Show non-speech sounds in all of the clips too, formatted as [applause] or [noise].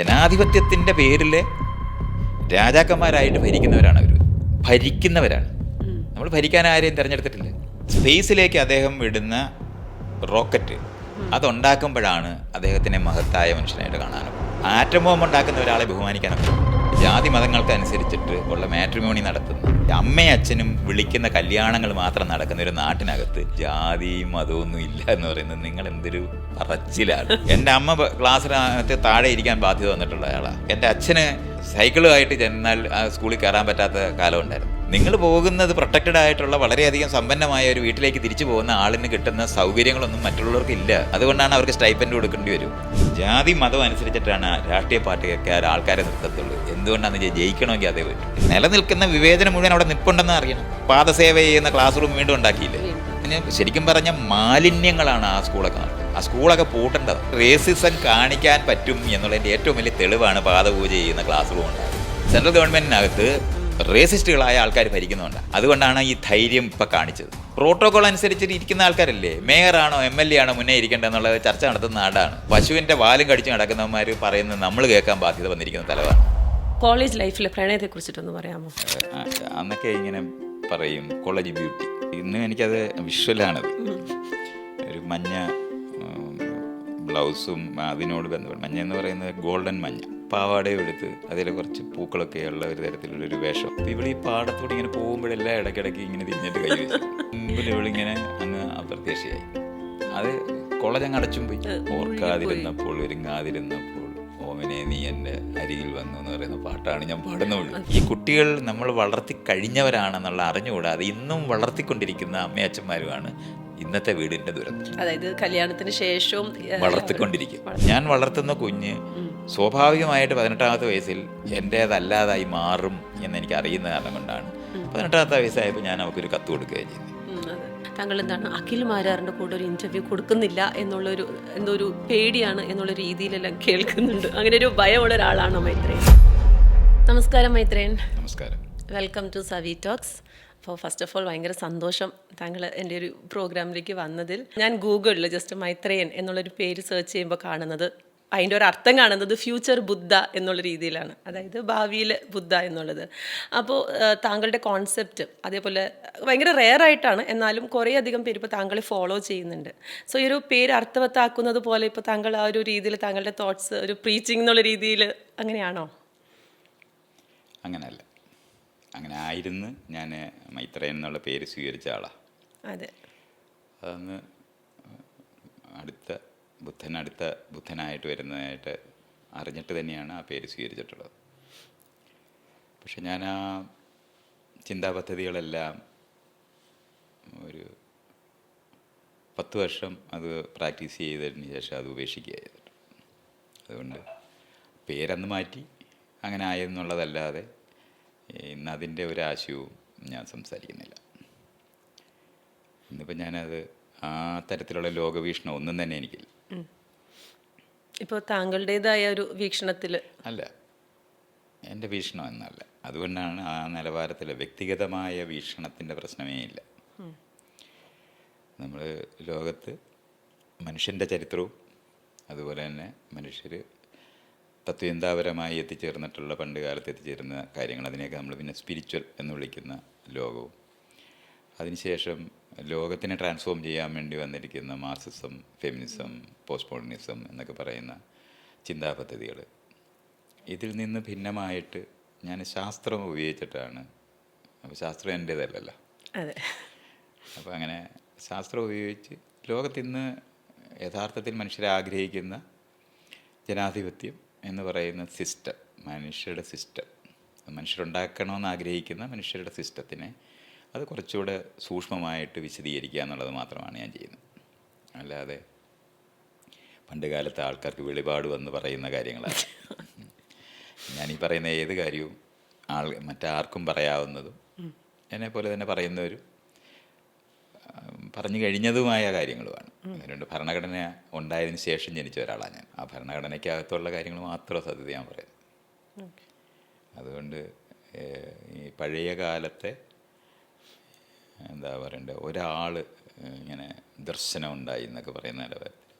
ജനാധിപത്യത്തിന്റെ പേരിൽ രാജാക്കന്മാരായിട്ട് ഭരിക്കുന്നവരാണ് അവർ ഭരിക്കുന്നവരാണ്. നമ്മൾ ഭരിക്കാൻ ആരെയും തിരഞ്ഞെടുത്തിട്ടില്ല. സ്പേസിലേക്ക് അദ്ദേഹം വിടുന്ന റോക്കറ്റ് അതുണ്ടാക്കുമ്പോഴാണ് അദ്ദേഹത്തിനെ മഹത്തായ മനുഷ്യനായിട്ട് കാണാനും ആറ്റം ബോംബ് ഉണ്ടാക്കുന്ന ഒരാളെ ബഹുമാനിക്കാനൊക്കെ ജാതി മതങ്ങൾക്ക് അനുസരിച്ചിട്ട് ഉള്ള മാട്രിമോണി നടത്തുന്ന. അമ്മയും അച്ഛനും വിളിക്കുന്ന കല്യാണങ്ങൾ മാത്രം നടക്കുന്ന ഒരു നാട്ടിനകത്ത് ജാതിയും മതമൊന്നും ഇല്ല എന്ന് പറയുന്നത് നിങ്ങൾ എന്തൊരു പറച്ചിലാണ്. എന്റെ അമ്മ ക്ലാസ്സിനകത്ത് താഴെ ഇരിക്കാൻ ബാധ്യത വന്നിട്ടുള്ള ആളാണ് എന്റെ അച്ഛന് സൈക്കിളുമായിട്ട് ചെന്നാൽ സ്കൂളിൽ കയറാൻ പറ്റാത്ത കാലം ഉണ്ടായിരുന്നു. നിങ്ങൾ പോകുന്നത് പ്രൊട്ടക്റ്റഡ് ആയിട്ടുള്ള വളരെയധികം സമ്പന്നമായ ഒരു വീട്ടിലേക്ക് തിരിച്ചു പോകുന്ന ആളിന് കിട്ടുന്ന സൗകര്യങ്ങളൊന്നും മറ്റുള്ളവർക്ക് ഇല്ല. അതുകൊണ്ടാണ് അവർക്ക് സ്റ്റൈപ്പൻഡ് കൊടുക്കേണ്ടി വരും. ജാതി മതം അനുസരിച്ചിട്ടാണ് രാഷ്ട്രീയ പാർട്ടിക്കാർ ആൾക്കാരെ നിർത്തത്തുള്ളൂ. എന്തുകൊണ്ടാണെന്ന് വെച്ചാൽ ജയിക്കണമെങ്കിൽ അതേ പറ്റും. നിലനിൽക്കുന്ന വിവേചനം മുഴുവൻ അവിടെ നിൽപ്പുണ്ടെന്ന് അറിയണം. പാദസേവ ചെയ്യുന്ന ക്ലാസ് റൂം വീണ്ടും ഉണ്ടാക്കിയില്ലേ? ശരിക്കും പറഞ്ഞ മാലിന്യങ്ങളാണ് ആ സ്കൂളൊക്കെ. ആ സ്കൂളൊക്കെ പൂട്ടേണ്ടത് റേസിസം കാണിക്കാൻ പറ്റും എന്നുള്ളതിന്റെ ഏറ്റവും വലിയ തെളിവാണ് പാദപൂജ ചെയ്യുന്ന ക്ലാസ് റൂം ഉണ്ടായത് സെൻട്രൽ ഗവൺമെന്റിനകത്ത് റേസിസ്റ്റുകളായ ആൾക്കാർ ഭരിക്കുന്നുണ്ട് അതുകൊണ്ടാണ് ഈ ധൈര്യം ഇപ്പം കാണിച്ചത്. പ്രോട്ടോകോൾ അനുസരിച്ചിട്ട് ഇരിക്കുന്ന ആൾക്കാരല്ലേ? മേയറാണോ എം എൽ എ ആണോ മുന്നേ ഇരിക്കേണ്ടതെന്നുള്ളത് ചർച്ച നടത്തുന്ന നാടാണ്. പശുവിന്റെ വാലും കടിച്ചു നടക്കുന്നവന്മാർ പറയുന്നത് നമ്മൾ കേൾക്കാൻ ബാധ്യത വന്നിരിക്കുന്ന തലവാണ്. കോളേജ് ലൈഫിലെ പ്രണയത്തെ കുറിച്ചിട്ടൊന്ന് പറയാമോ അന്നൊക്കെ ഇങ്ങനെ പറയും കോളേജ് ബ്യൂട്ടി. ഇന്ന് എനിക്കത് വിഷ്വലാണത്. ഒരു മഞ്ഞ ബ്ലൗസും അതിനോട് ബന്ധപ്പെട്ട് മഞ്ഞ എന്ന് പറയുന്നത് ഗോൾഡൻ മഞ്ഞ. പാവാടയും എടുത്ത് അതിൽ കുറച്ച് പൂക്കളൊക്കെ ഉള്ള ഒരു തരത്തിലുള്ളൊരു വേഷം. അപ്പം ഇവിടെ ഈ പാടത്തോടെ ഇങ്ങനെ പോകുമ്പോഴെല്ലാം ഇടയ്ക്കിടയ്ക്ക് ഇങ്ങനെ തിരിഞ്ഞിട്ട് കൈ വെച്ചു മുമ്പിൽ ഇവളിങ്ങനെ അങ്ങ് അപ്രത്യക്ഷയായി. അത് കോളേജ് അങ്ങ് അടച്ചും പോയി. ഓർക്കാതിരുന്നപ്പോൾ ഒരുങ്ങാതിരുന്നപ്പോൾ ഓമനെ നീ എന്റെ അരികിൽ വന്നു എന്ന് പറയുന്ന പാട്ടാണ് ഞാൻ പാടുന്നുള്ളൂ ഈ കുട്ടികൾ നമ്മൾ വളർത്തി കഴിഞ്ഞവരാണെന്നുള്ള അറിഞ്ഞുകൂടാതെ ഇന്നും വളർത്തിക്കൊണ്ടിരിക്കുന്ന അമ്മയച്ഛന്മാരുമാണ് ഇന്നത്തെ വീടിന്റെ ദുരന്തം. അതായത് കല്യാണത്തിന് ശേഷവും വളർത്തിക്കൊണ്ടിരിക്കും ഞാൻ വളർത്തുന്ന കുഞ്ഞ് സ്വാഭാവികമായിട്ട് പതിനെട്ടാമത്തെ വയസ്സിൽ എന്റേതല്ലാതായി മാറും എന്ന് എനിക്ക് അറിയുന്ന കാരണം കൊണ്ടാണ്. പതിനെട്ടാമത്തെ വയസ്സായപ്പോൾ ഞാൻ അവൾക്കൊരു കത്ത് കൊടുക്കുകയും ചെയ്തു. താങ്കൾ എന്താണ് അഖിൽ മാരാറിന്റെ കൂടെ ഒരു ഇന്റർവ്യൂ കൊടുക്കുന്നില്ല എന്നുള്ളൊരു എന്തോ ഒരു പേടിയാണ് എന്നുള്ള രീതിയിലെല്ലാം കേൾക്കുന്നുണ്ട്. അങ്ങനെ ഒരു ഭയമുള്ള ഒരാളാണോ മൈത്രേൻ നമസ്കാരം മൈത്രേൻ നമസ്കാരം. വെൽക്കം ടു സവി ടോക്സ് അപ്പോൾ ഫസ്റ്റ് ഓഫ് ഓൾ ഭയങ്കര സന്തോഷം താങ്കൾ എന്റെ ഒരു പ്രോഗ്രാമിലേക്ക് വന്നതിൽ. ഞാൻ ഗൂഗിളിൽ ജസ്റ്റ് മൈത്രേയൻ എന്നുള്ളൊരു പേര് സെർച്ച് ചെയ്യുമ്പോൾ കാണുന്നത്. അതിന്റെ ഒരു അർത്ഥം കാണുന്നത് ഫ്യൂച്ചർ ബുദ്ധ എന്നുള്ള രീതിയിലാണ്. അതായത് ഭാവിയിൽ ബുദ്ധ എന്നുള്ളത്. അപ്പോൾ താങ്കളുടെ കോൺസെപ്റ്റ് അതേപോലെ ഭയങ്കര റെയർ ആയിട്ടാണ്. എന്നാലും കുറേ അധികം പേര് ഇപ്പോൾ താങ്കളെ ഫോളോ ചെയ്യുന്നുണ്ട്. സോ ഈ ഒരു പേര് അർത്ഥവത്താക്കുന്നത് പോലെ ഇപ്പോൾ താങ്കൾ ആ ഒരു രീതിയിൽ താങ്കളുടെ തോട്ട്സ് ഒരു പ്രീച്ചിങ് എന്നുള്ള രീതിയിൽ അങ്ങനെയാണോ? അങ്ങനെയല്ല. അങ്ങനെ ആയിരുന്നു. ഞാൻ മൈത്ര എന്നുള്ള പേര് സ്വീകരിച്ച ആളാണ് അതെ. അതൊന്ന് അടുത്ത ബുദ്ധൻ അടുത്ത ബുദ്ധനായിട്ട് വരുന്നതായിട്ട് അറിഞ്ഞിട്ട് തന്നെയാണ് ആ പേര് സ്വീകരിച്ചിട്ടുള്ളത്. പക്ഷെ ഞാൻ ആ ചിന്താ പദ്ധതികളെല്ലാം ഒരു പത്ത് വർഷം അത് പ്രാക്ടീസ് ചെയ്തതിന് ശേഷം അത് ഉപേക്ഷിക്കുകയായിരുന്നു അതുകൊണ്ട് പേരന്ന് മാറ്റി അങ്ങനെ ആയെന്നുള്ളതല്ലാതെ ഇന്ന് അതിന്റെ ഒരു ആശയവും ഞാൻ സംസാരിക്കുന്നില്ല. ഇന്നിപ്പോൾ ഞാനത് ആ തരത്തിലുള്ള ലോകവീക്ഷണം ഒന്നും തന്നെ എനിക്കില്ല. ഇപ്പോൾ താങ്കളുടേതായ ഒരു വീക്ഷണത്തിൽ അല്ല. എന്റെ വീക്ഷണം എന്നല്ല. അതുകൊണ്ടാണ് ആ നിലവാരത്തിൽ വ്യക്തിഗതമായ വീക്ഷണത്തിന്റെ പ്രശ്നമേ ഇല്ല. നമ്മൾ ലോകത്ത് മനുഷ്യന്റെ ചരിത്രവും അതുപോലെ തന്നെ മനുഷ്യർ തത്വചിന്താപരമായി എത്തിച്ചേർന്നിട്ടുള്ള പണ്ട് കാലത്ത് എത്തിച്ചേരുന്ന കാര്യങ്ങൾ അതിനെയൊക്കെ നമ്മൾ പിന്നെ സ്പിരിച്വൽ എന്ന് വിളിക്കുന്ന ലോകവും. അതിനുശേഷം ലോകത്തിനെ ട്രാൻസ്ഫോം ചെയ്യാൻ വേണ്ടി വന്നിരിക്കുന്ന മാർസിസം ഫെമിനിസം പോസ്റ്റ് മോഡേണിസം എന്നൊക്കെ പറയുന്ന ചിന്താ പദ്ധതികൾ ഇതിൽ നിന്ന് ഭിന്നമായിട്ട് ഞാൻ ശാസ്ത്രം ഉപയോഗിച്ചിട്ടാണ്. അപ്പോൾ ശാസ്ത്രം എന്റേതല്ലല്ലോ അതെ. അപ്പോൾ അങ്ങനെ ശാസ്ത്രം ഉപയോഗിച്ച് ലോകത്തിന്ന് യഥാർത്ഥത്തിൽ മനുഷ്യരെ ആഗ്രഹിക്കുന്ന ജനാധിപത്യം എന്ന് പറയുന്ന സിസ്റ്റം മനുഷ്യരുടെ സിസ്റ്റം മനുഷ്യരുണ്ടാക്കണമെന്ന് ആഗ്രഹിക്കുന്ന മനുഷ്യരുടെ സിസ്റ്റത്തിനെ അത് കുറച്ചുകൂടെ സൂക്ഷ്മമായിട്ട് വിശദീകരിക്കുക എന്നുള്ളത് മാത്രമാണ് ഞാൻ ചെയ്യുന്നത്. അല്ലാതെ പണ്ട് കാലത്തെ ആൾക്കാർക്ക് വെളിപാട് വന്ന് പറയുന്ന കാര്യങ്ങളാണ്. ഞാനീ പറയുന്ന ഏത് കാര്യവും ആൾ മറ്റാർക്കും പറയാവുന്നതും എന്നെ പോലെ തന്നെ പറയുന്നവരും പറഞ്ഞു കഴിഞ്ഞതുമായ കാര്യങ്ങളുമാണ്. അതുകൊണ്ട് ഭരണഘടന ഉണ്ടായതിനു ശേഷം ജനിച്ച ഒരാളാണ് ഞാൻ. ആ ഭരണഘടനയ്ക്കകത്തുള്ള കാര്യങ്ങൾ മാത്രമേ സത്യത ഞാൻ പറയുന്നത്. അതുകൊണ്ട് ഈ പഴയ കാലത്തെ എന്താ പറയണ്ടേ ഒരാൾ ഇങ്ങനെ ദർശനം ഉണ്ടായി എന്നൊക്കെ പറയുന്ന നിലവാരത്തിൽ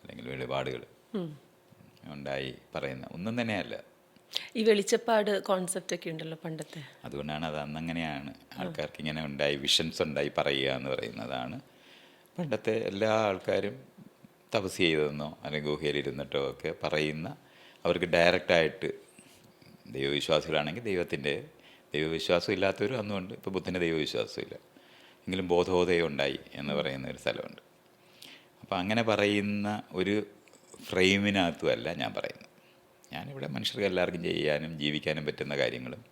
അല്ലെങ്കിൽ വെളിപാടുകൾ ഉണ്ടായി പറയുന്ന ഒന്നും തന്നെയല്ല. ഈ വെളിച്ചപ്പാട് കോൺസെപ്റ്റ് ഒക്കെ ഉണ്ടല്ലോ പണ്ടത്തെ. അതുകൊണ്ടാണ് അത് അന്നങ്ങനെയാണ്. ആൾക്കാർക്ക് ഇങ്ങനെ ഉണ്ടായി വിഷൻസ് ഉണ്ടായി പറയുക എന്ന് പറയുന്നതാണ്. പണ്ടത്തെ എല്ലാ ആൾക്കാരും തപസ് ചെയ്തെന്നോ അല്ലെങ്കിൽ ഗുഹയിലിരുന്നിട്ടോ ഒക്കെ പറയുന്ന അവർക്ക് ഡയറക്റ്റായിട്ട് ദൈവവിശ്വാസികളാണെങ്കിൽ ദൈവത്തിന്റെ ദൈവവിശ്വാസം ഇല്ലാത്തവരും അന്നുമുണ്ട് ഇപ്പോൾ ബുദ്ധന്റെ ദൈവവിശ്വാസമില്ല. എങ്കിലും ബോധോദയം ഉണ്ടായി എന്ന് പറയുന്ന ഒരു സ്ഥലമുണ്ട്. അപ്പോൾ അങ്ങനെ പറയുന്ന ഒരു ഫ്രെയിമിനകത്തുമല്ല ഞാൻ പറയുന്നത്. ഞാനിവിടെ മനുഷ്യർക്ക് എല്ലാവർക്കും ചെയ്യാനും ജീവിക്കാനും പറ്റുന്ന കാര്യങ്ങളും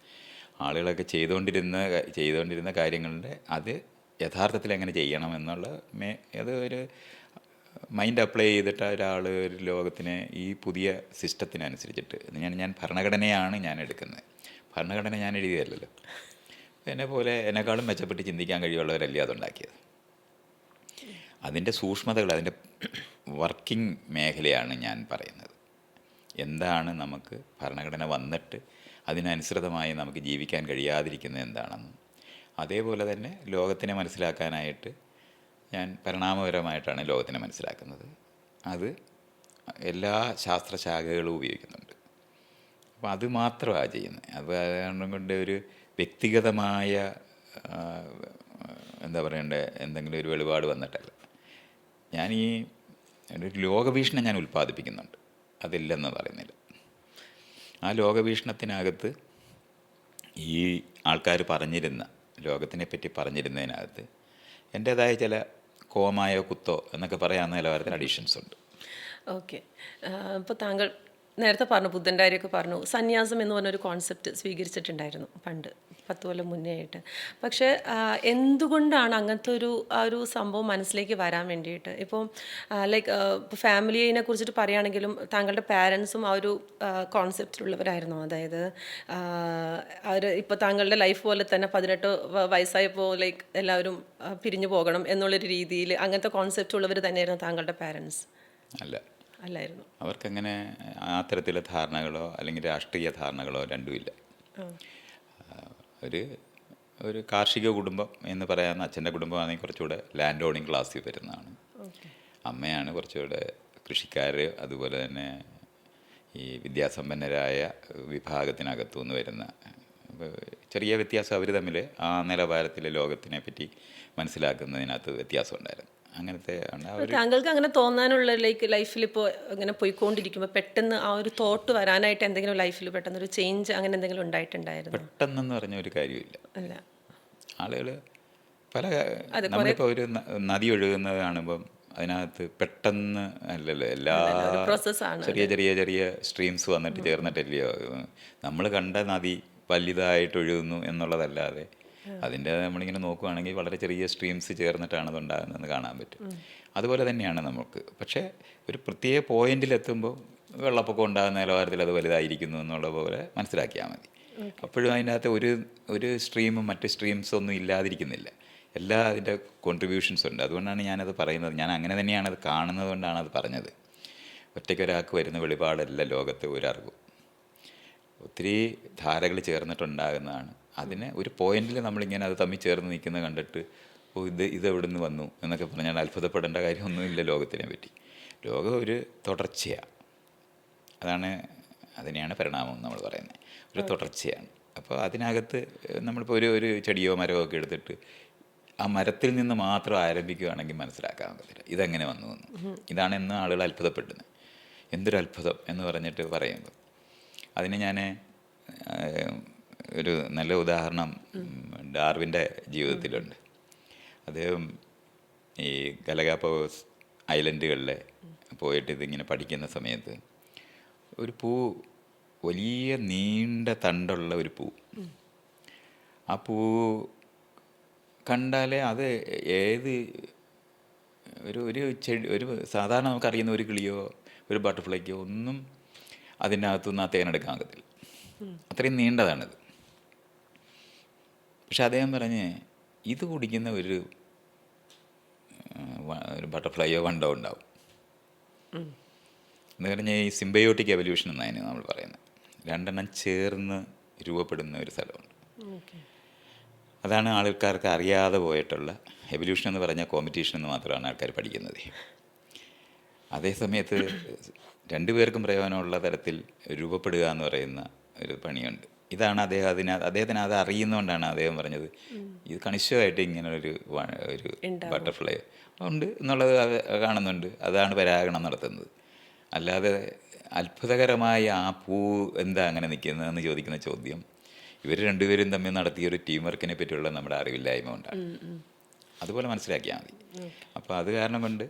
ആളുകളൊക്കെ ചെയ്തുകൊണ്ടിരുന്ന ചെയ്തുകൊണ്ടിരുന്ന കാര്യങ്ങളുടെ അത് യഥാർത്ഥത്തിൽ എങ്ങനെ ചെയ്യണം എന്നുള്ള മേ അത് ഒരു മൈൻഡ് അപ്ലൈ ചെയ്തിട്ട് ഒരാൾ ഒരു ലോകത്തിനെ ഈ പുതിയ സിസ്റ്റത്തിനനുസരിച്ചിട്ട് ഞാൻ ഞാൻ ഭരണഘടനയാണ് ഞാൻ എടുക്കുന്നത്. ഭരണഘടന ഞാൻ എഴുതിയതല്ലല്ലോ. എന്നെ പോലെ എന്നെക്കാളും മെച്ചപ്പെട്ട് ചിന്തിക്കാൻ കഴിവുള്ളവരല്ലേ അതുണ്ടാക്കിയത്? അതിന്റെ സൂക്ഷ്മതകൾ അതിന്റെ വർക്കിംഗ് മേഖലയാണ് ഞാൻ പറയുന്നത്. എന്താണ് നമുക്ക് ഭരണഘടന വന്നിട്ട് അതിനനുസൃതമായി നമുക്ക് ജീവിക്കാൻ കഴിയാതിരിക്കുന്നത് എന്താണെന്നും അതേപോലെ തന്നെ ലോകത്തിനെ മനസ്സിലാക്കാനായിട്ട് ഞാൻ പരിണാമപരമായിട്ടാണ് ലോകത്തിനെ മനസ്സിലാക്കുന്നത്. അത് എല്ലാ ശാസ്ത്രശാഖകളും ഉപയോഗിക്കുന്നുണ്ട്. അപ്പോൾ അത് മാത്രമാണ് ചെയ്യുന്നത്. അത് കൊണ്ട് ഒരു വ്യക്തിഗതമായ എന്താ പറയണ്ടേ എന്തെങ്കിലും ഒരു വെളിപാട് വന്നിട്ടല്ല. ഞാൻ ഈ ഒരു ലോകഭീഷണം ഞാൻ ഉൽപ്പാദിപ്പിക്കുന്നുണ്ട്. അതില്ലെന്ന് പറയുന്നില്ല. ആ ലോകഭീഷണത്തിനകത്ത് ഈ ആൾക്കാർ പറഞ്ഞിരുന്ന ലോകത്തിനെ പറ്റി പറഞ്ഞിരുന്നതിനകത്ത് എന്റേതായ ചില കോമായോ കുത്തോ എന്നൊക്കെ പറയാവുന്ന നിലവാരത്തിൽ അഡീഷൻസ് ഉണ്ട്. ഓക്കെ. ഇപ്പോൾ താങ്കൾ നേരത്തെ പറഞ്ഞു ബുദ്ധന്റെ കാര്യമൊക്കെ പറഞ്ഞു സന്യാസം എന്ന് പറഞ്ഞൊരു കോൺസെപ്റ്റ് സ്വീകരിച്ചിട്ടുണ്ടായിരുന്നു പണ്ട്. പത്ത് കൊല്ലം മുന്നേ ആയിട്ട്. പക്ഷേ എന്തുകൊണ്ടാണ് അങ്ങനത്തെ ഒരു ആ ഒരു സംഭവം മനസ്സിലേക്ക് വരാൻ വേണ്ടിയിട്ട്? ഇപ്പോൾ ലൈക്ക് ഇപ്പോൾ ഫാമിലിയെ കുറിച്ചിട്ട് പറയുകയാണെങ്കിലും താങ്കളുടെ പാരൻസും ആ ഒരു കോൺസെപ്റ്റിലുള്ളവരായിരുന്നു. അതായത് അവർ ഇപ്പോൾ താങ്കളുടെ ലൈഫ് പോലെ തന്നെ പതിനെട്ട് വയസ്സായപ്പോൾ ലൈക്ക് എല്ലാവരും പിരിഞ്ഞു പോകണം എന്നുള്ളൊരു രീതിയിൽ അങ്ങനത്തെ കോൺസെപ്റ്റ് ഉള്ളവർ തന്നെയായിരുന്നു താങ്കളുടെ പാരൻസ്. അല്ല. അല്ലായിരുന്നു. അവർക്കങ്ങനെ അത്തരത്തിലെ ധാരണകളോ അല്ലെങ്കിൽ രാഷ്ട്രീയ ധാരണകളോ രണ്ടുമില്ല. ഒരു ഒരു കാർഷിക കുടുംബം എന്ന് പറയാവുന്ന അച്ഛന്റെ കുടുംബമാണെങ്കിൽ കുറച്ചുകൂടെ ലാൻഡ് ഓണിങ് ക്ലാസ്സിൽ വരുന്നതാണ്. അമ്മയാണ് കുറച്ചുകൂടെ കൃഷിക്കാർ അതുപോലെ തന്നെ ഈ വിദ്യാസമ്പന്നരായ വിഭാഗത്തിനകത്തു നിന്ന് വരുന്ന ചെറിയ വ്യത്യാസം അവർ തമ്മിൽ ആ നിലവാരത്തിലെ ലോകത്തിനെ പറ്റി മനസ്സിലാക്കുന്നതിനകത്ത് വ്യത്യാസം ഉണ്ടായിരുന്നു. അങ്ങനത്തെ താങ്കൾക്ക് അങ്ങനെ തോന്നാനുള്ള ലൈക്ക് ലൈഫിൽ ഇപ്പോൾ അങ്ങനെ പോയിക്കൊണ്ടിരിക്കുമ്പോൾ പെട്ടെന്ന് ആ ഒരു തോട്ട് വരാനായിട്ട് എന്തെങ്കിലും ലൈഫിൽ പെട്ടെന്ന് ഒരു ചേഞ്ച് അങ്ങനെ എന്തെങ്കിലും ഉണ്ടായിട്ടുണ്ടായിരുന്നു? പെട്ടെന്നെന്ന് പറഞ്ഞ ഒരു കാര്യമില്ല. അല്ല. ആളുകൾ പല നമ്മളിപ്പോൾ ഒരു നദി ഒഴുകുന്നത് കാണുമ്പം അതിനകത്ത് പെട്ടെന്ന് അല്ലല്ലോ എല്ലാ പ്രോസസ്സാണ് ചെറിയ ചെറിയ ചെറിയ സ്ട്രീംസ് വന്നിട്ട് ചേർന്നിട്ടല്ലയോ നമ്മൾ കണ്ട നദി വലുതായിട്ട് ഒഴുകുന്നു എന്നുള്ളതല്ലാതെ അതിന്റെ നമ്മളിങ്ങനെ നോക്കുകയാണെങ്കിൽ വളരെ ചെറിയ സ്ട്രീംസ് ചേർന്നിട്ടാണ് അത് ഉണ്ടാകുന്നതെന്ന് കാണാൻ പറ്റും. അതുപോലെ തന്നെയാണ് നമുക്ക്. പക്ഷേ ഒരു പ്രത്യേക പോയിന്റിലെത്തുമ്പോൾ വെള്ളപ്പൊക്കം ഉണ്ടാകുന്ന നിലവാരത്തിൽ അത് വലുതായിരിക്കുന്നു എന്നുള്ള പോലെ മനസ്സിലാക്കിയാൽ മതി. അപ്പോഴും അതിന്റെ അകത്ത് ഒരു ഒരു സ്ട്രീമും മറ്റ് സ്ട്രീംസ് ഒന്നും ഇല്ലാതിരിക്കുന്നില്ല. എല്ലാ അതിന്റെ കോൺട്രിബ്യൂഷൻസ് ഉണ്ട്. അതുകൊണ്ടാണ് ഞാനത് പറയുന്നത്. ഞാൻ അങ്ങനെ തന്നെയാണ് അത് കാണുന്നത് കൊണ്ടാണ് അത് പറഞ്ഞത്. ഒറ്റയ്ക്കൊരാൾക്ക് വരുന്ന വെളിപാടല്ല ലോകത്തെ ഒരറിവും. ഒത്തിരി ധാരകൾ ചേർന്നിട്ടുണ്ടാകുന്നതാണ്. അതിന് ഒരു പോയിന്റിൽ നമ്മളിങ്ങനെ അത് തമ്മിൽ ചേർന്ന് നിൽക്കുന്ന കണ്ടിട്ട് ഓ ഇത് ഇത് എവിടെ നിന്ന് വന്നു? എന്നൊക്കെ പറഞ്ഞാൽ അത്ഭുതപ്പെടേണ്ട കാര്യമൊന്നുമില്ല ലോകത്തിനെ പറ്റി. ലോകം ഒരു തുടർച്ചയാണ് അതാണ് അതിനെയാണ് പരിണാമം നമ്മൾ പറയുന്നത്. ഒരു തുടർച്ചയാണ്. അപ്പോൾ അതിനകത്ത് നമ്മളിപ്പോൾ ഒരു ഒരു ചെടിയോ മരമോ ഒക്കെ എടുത്തിട്ട് ആ മരത്തിൽ നിന്ന് മാത്രം ആരംഭിക്കുകയാണെങ്കിൽ മനസ്സിലാക്കാൻ പറ്റില്ല ഇതെങ്ങനെ വന്നു എന്ന്. ഇതാണ് എന്ന് ആളുകൾ അത്ഭുതപ്പെടുന്നത്. എന്തൊരു അത്ഭുതം എന്ന് പറഞ്ഞിട്ട് പറയുമ്പോൾ അതിന് ഞാൻ ഒരു നല്ല ഉദാഹരണം ഡാർവിന്റെ ജീവിതത്തിലുണ്ട്. അദ്ദേഹം ഈ ഗലഗാപ്പോസ് ഐലൻഡുകളിലെ പോയിട്ട് ഇതിങ്ങനെ പഠിക്കുന്ന സമയത്ത് ഒരു പൂ വലിയ നീണ്ട തണ്ടുള്ള ഒരു പൂ. ആ പൂ കണ്ടാലേ അത് ഏത് ഒരു ഒരു ചെടി ഒരു സാധാരണ നമുക്കറിയുന്ന ഒരു കിളിയോ ഒരു ബട്ടർഫ്ലൈക്കോ ഒന്നും അതിന്റെ അകത്തുനിന്ന് ആ തേനെടുക്കാൻ ആകത്തില്ല. അത്രയും നീണ്ടതാണിത്. പക്ഷെ അദ്ദേഹം പറഞ്ഞ് ഇത് കുടിക്കുന്ന ഒരു ഒരു ബട്ടർഫ്ലൈയോ വണ്ടോ ഉണ്ടാവും. എന്ന് പറഞ്ഞാൽ ഈ സിംബയോട്ടിക് എവല്യൂഷൻ എന്നതിന് നമ്മൾ പറയുന്നത്. രണ്ടെണ്ണം ചേർന്ന് രൂപപ്പെടുന്ന ഒരു സ്ഥലമുണ്ട്. അതാണ് ആൾക്കാർക്ക് അറിയാതെ പോയിട്ടുള്ള എവല്യൂഷൻ എന്ന് പറഞ്ഞാൽ കോമ്പറ്റീഷൻ എന്ന് മാത്രമാണ് ആൾക്കാർ പഠിക്കുന്നത്. അതേസമയത്ത് രണ്ടുപേർക്കും പ്രയോജനമുള്ള തരത്തിൽ രൂപപ്പെടുക എന്ന് പറയുന്ന ഒരു പണിയുണ്ട്. ഇതാണ് അദ്ദേഹം അതിന് അദ്ദേഹത്തിന് അത് അറിയുന്നതുകൊണ്ടാണ് അദ്ദേഹം പറഞ്ഞത്. ഇത് കണിശമായിട്ട് ഇങ്ങനെ ഒരു ഒരു ബട്ടർഫ്ലൈ ഉണ്ട് എന്നുള്ളത് അത് കാണുന്നുണ്ട്. അതാണ് പരാഗണം നടത്തുന്നത്. അല്ലാതെ അത്ഭുതകരമായ ആ പൂ എന്താ അങ്ങനെ നിൽക്കുന്നതെന്ന് ചോദിക്കുന്ന ചോദ്യം. ഇവർ രണ്ടുപേരും തമ്മിൽ നടത്തിയ ഒരു ടീം വർക്കിനെ പറ്റിയുള്ള നമ്മുടെ അറിവില്ലായ്മ കൊണ്ടാണ്. അതുപോലെ മനസ്സിലാക്കിയാൽ മതി. അപ്പോൾ അത് കാരണം കൊണ്ട്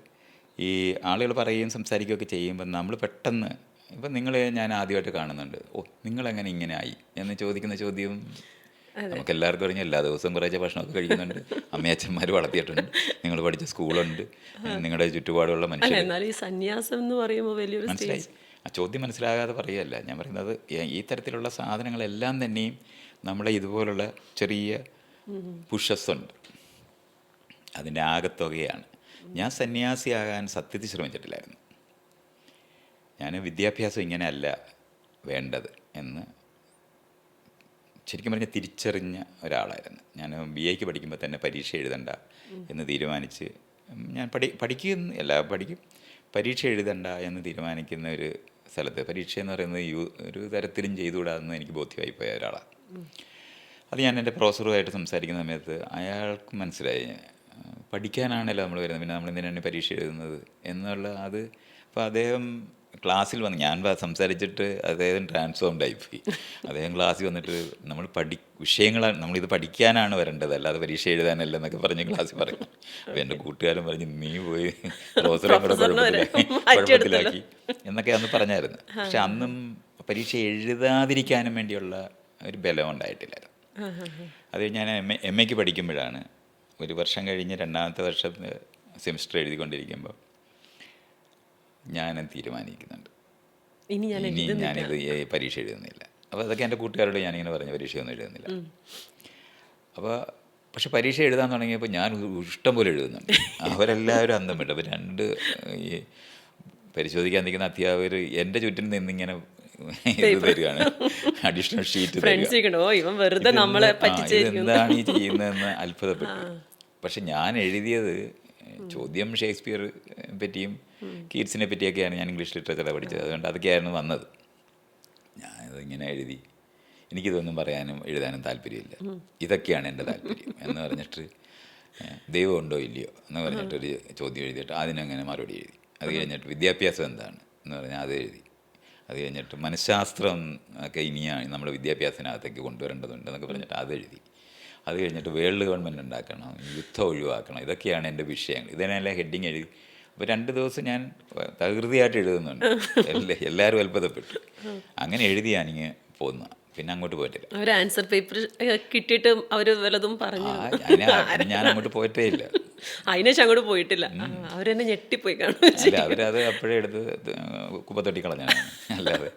ഈ ആളുകൾ പറയുകയും സംസാരിക്കുകയൊക്കെ ചെയ്യുമ്പോൾ നമ്മൾ പെട്ടെന്ന് ഇപ്പം നിങ്ങളെ ഞാൻ ആദ്യമായിട്ട് കാണുന്നുണ്ട്. ഓ നിങ്ങളെങ്ങനെ ഇങ്ങനെ ആയി? എന്ന് ചോദിക്കുന്ന ചോദ്യം. നമുക്ക് എല്ലാവർക്കും അറിഞ്ഞ എല്ലാ ദിവസവും കുറേ ഭക്ഷണമൊക്കെ കഴിക്കുന്നുണ്ട്. [laughs] അമ്മയച്ഛന്മാർ വളർത്തിയിട്ടുണ്ട്. നിങ്ങൾ പഠിച്ച സ്കൂളുണ്ട്. നിങ്ങളുടെ ചുറ്റുപാടുള്ള മനുഷ്യർ ഈ സന്യാസം എന്ന് പറയുമ്പോൾ വലിയൊരു മനസ്സിലായി. ആ ചോദ്യം മനസ്സിലാകാതെ പറയുകയല്ല. ഞാൻ പറയുന്നത് ഈ- ഈ തരത്തിലുള്ള സാധനങ്ങളെല്ലാം തന്നെയും നമ്മളെ ഇതുപോലുള്ള ചെറിയ പുഷസ് ഉണ്ട് അതിന്റെ ആകത്തുകയാണ്. ഞാൻ സന്യാസിയാകാൻ സത്യത്തിൽ ശ്രമിച്ചിട്ടില്ലായിരുന്നു. ഞാൻ വിദ്യാഭ്യാസം ഇങ്ങനെയല്ല വേണ്ടത് എന്ന് ശരിക്കും പറഞ്ഞാൽ തിരിച്ചറിഞ്ഞ ഒരാളായിരുന്നു. ഞാൻ ബി എക്ക് പഠിക്കുമ്പോൾ തന്നെ പരീക്ഷ എഴുതണ്ട എന്ന് തീരുമാനിച്ച് ഞാൻ പഠി പഠിക്കുന്ന അല്ല പഠിക്കും. പരീക്ഷ എഴുതണ്ട എന്ന് തീരുമാനിക്കുന്ന ഒരു സ്ഥലത്ത് പരീക്ഷ എന്ന് പറയുന്നത് യു ഒരു തരത്തിലും ചെയ്തുകൂടാതെന്ന് എനിക്ക് ബോധ്യമായി പോയ ഒരാളാണ് അത് ഞാൻ എന്റെ പ്രൊഫസറുമായിട്ട് സംസാരിക്കുന്ന സമയത്ത് അയാൾക്ക് മനസ്സിലായി പഠിക്കാനാണല്ലോ നമ്മൾ വരുന്നത്. പിന്നെ നമ്മൾ എന്തിനാണ് പരീക്ഷ എഴുതുന്നത്? എന്നുള്ള അത് അപ്പോൾ അദ്ദേഹം ക്ലാസ്സിൽ വന്ന് ഞാൻ സംസാരിച്ചിട്ട് അദ്ദേഹം ട്രാൻസ്ഫോംഡ് ആയിപ്പോയി. അദ്ദേഹം ക്ലാസ്സിൽ വന്നിട്ട് നമ്മൾ പഠി വിഷയങ്ങളാണ് നമ്മളിത് പഠിക്കാനാണ് വരേണ്ടത്. അല്ലാതെ പരീക്ഷ എഴുതാനല്ല എന്നൊക്കെ പറഞ്ഞ് ക്ലാസ്സിൽ പറയും അപ്പോൾ എന്റെ കൂട്ടുകാരൻ പറഞ്ഞ് നീ പോയി പ്രൊഫസറെ കൂടെ കുഴപ്പത്തിലാക്കി എന്നൊക്കെ അന്ന് പറഞ്ഞായിരുന്നു. പക്ഷെ അന്നും പരീക്ഷ എഴുതാതിരിക്കാനും വേണ്ടിയുള്ള ഒരു ബലം ഉണ്ടായിട്ടില്ലായിരുന്നു. അത് ഞാൻ എം എ എം എക്ക് പഠിക്കുമ്പോഴാണ്. ഒരു വർഷം കഴിഞ്ഞ് രണ്ടാമത്തെ വർഷം സെമിസ്റ്റർ എഴുതിക്കൊണ്ടിരിക്കുമ്പോൾ ഞാൻ തീരുമാനിക്കുന്നുണ്ട്. ഇനി ഞാനിത് പരീക്ഷ എഴുതുന്നില്ല. അപ്പോൾ അതൊക്കെ എന്റെ കൂട്ടുകാരോട് ഞാനിങ്ങനെ പറഞ്ഞു പരീക്ഷയൊന്നും എഴുതുന്നില്ല. അപ്പോൾ പക്ഷെ പരീക്ഷ എഴുതാൻ തുടങ്ങിയപ്പോൾ ഞാൻ ഇഷ്ടം പോലെ എഴുതുന്നുണ്ട്. അവരെല്ലാവരും അന്തം വിട്ടു. അപ്പോൾ രണ്ട് ഈ പരിശോധിക്കാൻ നിൽക്കുന്ന അധ്യാപകർ എന്റെ ചുറ്റിൽ നിന്നിങ്ങനെ തരികയാണ് അഡീഷണൽ ഷീറ്റ് ഇവൻ വെറുതെ നമ്മളെ എന്താണ് ഈ ചെയ്യുന്നതെന്ന് അത്ഭുതപ്പെട്ടു. പക്ഷെ ഞാൻ എഴുതിയത് ചോദ്യം ഷേക്സ്പിയർ പറ്റിയും കീറ്റ്സിനെ പറ്റിയൊക്കെയാണ് ഞാൻ ഇംഗ്ലീഷ് ലിറ്ററേച്ചറാണ് പഠിച്ചത്. അതുകൊണ്ട് അതൊക്കെയായിരുന്നു വന്നത്. ഞാനത് ഇങ്ങനെ എഴുതി. എനിക്കിതൊന്നും പറയാനും എഴുതാനും താല്പര്യമില്ല. ഇതൊക്കെയാണ് എന്റെ താല്പര്യം എന്ന് പറഞ്ഞിട്ട് ദൈവം ഉണ്ടോ ഇല്ലയോ എന്ന് പറഞ്ഞിട്ടൊരു ചോദ്യം എഴുതിയിട്ട് അതിനങ്ങനെ മറുപടി എഴുതി. അത് കഴിഞ്ഞിട്ട് വിദ്യാഭ്യാസം എന്താണ് എന്ന് പറഞ്ഞാൽ അത് എഴുതി. അത് കഴിഞ്ഞിട്ട് മനഃശാസ്ത്രം ഒക്കെ ഇനിയാണ് നമ്മുടെ വിദ്യാഭ്യാസത്തിനകത്തേക്ക് കൊണ്ടുവരേണ്ടതുണ്ട് എന്നൊക്കെ പറഞ്ഞിട്ട് അത് എഴുതി. അത് കഴിഞ്ഞിട്ട് വേൾഡ് ഗവൺമെന്റ് ഉണ്ടാക്കണം യുദ്ധം ഒഴിവാക്കണം. ഇതൊക്കെയാണ് എന്റെ വിഷയങ്ങൾ. ഇതിനെല്ലാം ഹെഡിങ് എഴുതി അപ്പോൾ രണ്ട് ദിവസം ഞാൻ തകൃതിയായിട്ട് എഴുതുന്നുണ്ട്. എല്ലാ എല്ലാവരും അത്ഭുതപ്പെട്ടു. അങ്ങനെ എഴുതി ഞാനിങ്ങനെ പോന്ന. പിന്നെ അങ്ങോട്ട് പോയിട്ടില്ല. അവർ ആൻസർ പേപ്പർ കിട്ടിയിട്ട് അവർ വല്ലതും പറഞ്ഞു. ഞാൻ അങ്ങോട്ട് പോയിട്ടേ ഇല്ല. അതിനേശം അങ്ങോട്ട് പോയിട്ടില്ല. അവരെന്നെ ഞെട്ടിപ്പോയി കാണും. അല്ല അവരത് അപ്പോഴേ എടുത്ത് കുപ്പത്തൊട്ടി കളഞ്ഞാണ് അല്ലാതെ.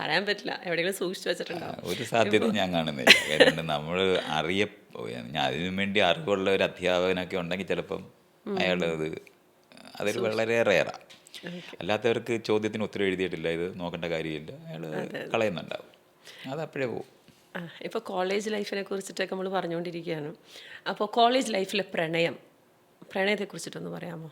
പറയാൻ പറ്റില്ല. എവിടെയെങ്കിലും സൂക്ഷിച്ചു വെച്ചിട്ടുണ്ടോ? ഒരു സാധ്യത ഞാൻ കാണുന്നില്ല. കാരണം നമ്മൾ അറിയ ഞാൻ അതിനു വേണ്ടി അറിവുള്ള ഒരു അധ്യാപകനൊക്കെ ഉണ്ടെങ്കിൽ ചിലപ്പം അയാൾ അത് അതൊരു വളരെ റെയറാണ് അല്ലാത്തവർക്ക് ചോദ്യത്തിന് ഉത്തരം എഴുതിയിട്ടില്ല. ഇത് നോക്കേണ്ട കാര്യമില്ല. അയാൾ കളയുന്നുണ്ടാവും. അത് അപ്പോഴേ പോകും ഇപ്പോൾ കോളേജ് ലൈഫിനെ കുറിച്ചിട്ടൊക്കെ നമ്മൾ പറഞ്ഞുകൊണ്ടിരിക്കുകയാണ് അപ്പോൾ കോളേജ് ലൈഫിലെ പ്രണയം. പ്രണയത്തെ കുറിച്ചിട്ടൊന്ന് പറയാമോ?